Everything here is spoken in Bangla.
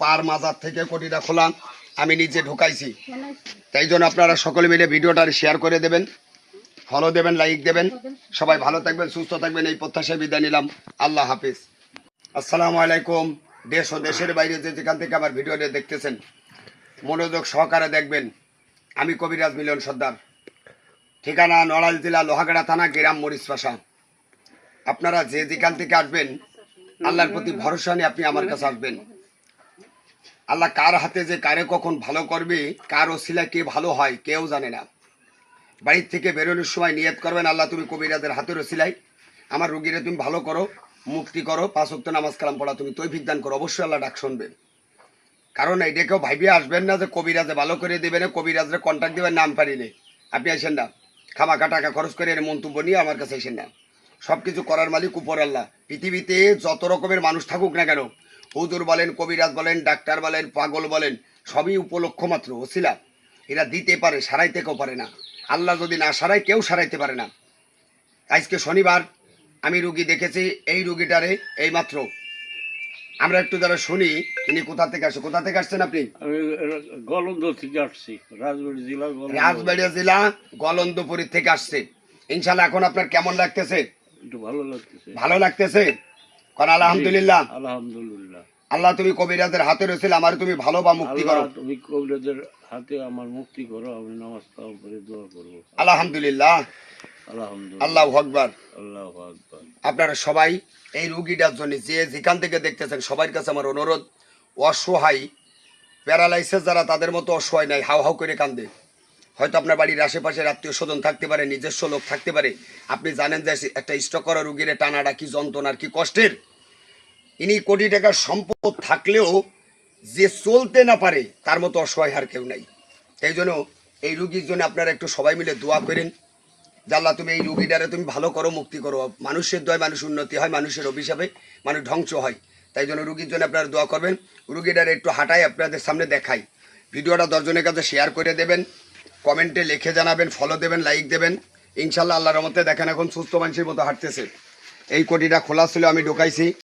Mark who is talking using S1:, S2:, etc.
S1: পার মাজার থেকে কোটিটা খোলা আমি নিজে ঢুকাইছি। তাই জন্য আপনারা সকলে মিলে ভিডিওটা শেয়ার করে দেবেন ফলো দেবেন লাইক দেবেন। সবাই ভালো থাকবেন সুস্থ থাকবেন এই প্রত্যাশায় বিদায় নিলাম। আল্লাহ হাফিজ। আসসালামু আলাইকুম। দেশ ও দেশের বাইরে যে যেখান থেকে আমার ভিডিওটা দেখতেছেন মনোযোগ সহকারে দেখবেন। আমি কবিরাজ মিলন সর্দার। ঠিকানা নড়াইল জেলা লোহাগাড়া থানা গ্রাম মরিচ পাশা আপনারা যে যেখান থেকে আসবেন আল্লাহর প্রতি ভরসা নিয়ে আপনি আমার কাছে আসবেন। আল্লাহ কার হাতে যে কারে কখন ভালো করবে, কার ওসিলা কে ভালো হয়, কেউ জানে না। বাড়ির থেকে বেরোনোর সময় নিয়ত করবেন, আল্লাহ তুমি কবিরাজের হাতের ওসিলাই আমার রুগীরে তুমি ভালো করো, মুক্তি করো, পাঁচ ওয়াক্ত নামাজ কালাম পড়া তুমি তৈফিক দান করো, অবশ্যই আল্লাহ ডাক শুনবেন কারণ এইটা কেউ ভাইবিয়ে আসবেন না যে কবিরাজে ভালো করে দেবেন কবিরাজরে কন্ট্যাক্ট দেবেন, নাম পারিলে আপনি আসেন না। খামাখা টাকা খরচ করে এর মন্তব্য নিয়ে আমার কাছে আসেন না। সব কিছু করার মালিক উপর আল্লাহ। পৃথিবীতে যত রকমের মানুষ থাকুক না কেন হুজুর বলেন কবিরাজ বলেন ডাক্তার বলেন পাগল বলেন সবই উপলক্ষ মাত্র ওসিলা। এরা দিতে পারে সারাইতে কেউ পারে না। আল্লাহ যদি না সারাই কেউ সারাইতে পারে না। আজকে শনিবার আমি রুগী দেখেছি এই রুগীটারে এই মাত্র আমরা একটু যারা শুনি তিনি কোথা থেকে আসে কোথা থেকে আসছেন আপনি?
S2: গলন্দ থেকে আসছি রাজবাড়ি জেলা
S1: রাজবাড়িয়া জেলা গলন্দপুরী থেকে আসছে। ইনশাল্লাহ এখন আপনার কেমন লাগতেছে?
S2: একটু ভালো লাগতেছে।
S1: ভালো লাগতেছে? কারণ আলহামদুলিল্লাহ।
S2: আলহামদুলিল্লাহ।
S1: আল্লাহ তুমি কবিরাজের হাতে রয়েছিল আমার তুমি ভালো বা মুক্তি করো।
S2: তুমি কবিরাজের হাতে আমার মুক্তি করো আমি নামাজ করে দোয়া করব।
S1: আলহামদুলিল্লাহ।
S2: আল্লাহ আকবার।
S1: আপনারা সবাই এই রুগীটার জন্য যে যেখান থেকে দেখতেছেন সবার কাছে আমার অনুরোধ অসহায় প্যারালাইসিস যারা তাদের মতো অসহায় নাই হাউ হাউ করে কান্দে। হয়তো আপনার বাড়ির আশেপাশের আত্মীয় স্বজন থাকতে পারে, নিজস্ব লোক থাকতে পারে। আপনি জানেন যে একটা স্ট্রোক করা রুগীর টানাটা কি যন্ত্রণার কি কষ্টের। ইনি কোটি টাকার সম্পদ থাকলেও যে চলতে না পারে, তার মতো অসহায় আর কেউ নাই। এই জন্য এই রুগীর জন্য আপনারা একটু সবাই মিলে দোয়া করেন। জাল্লা তুমি এই রুগীটারে তুমি ভালো করো, মুক্তি করো। মানুষের দয়, মানুষ উন্নতি হয়, মানুষের অভিশাপে মানুষ ধ্বংস হয়। তাই জন্য রুগীর জন্য আপনারা দোয়া করবেন। রুগীটারে একটু হাঁটাই, আপনাদের সামনে দেখাই। ভিডিওটা দশজনের কাছে শেয়ার করে দেবেন। কমেন্টে লিখে জানাবেন ফলো দেবেন লাইক দেবেন। ইনশাল্লাহ আল্লাহর মধ্যে দেখেন এখন সুস্থ মানুষের মতো হাঁটতেছে। এই কোটিটা খোলা ছিল, আমি ঢোকাইছি।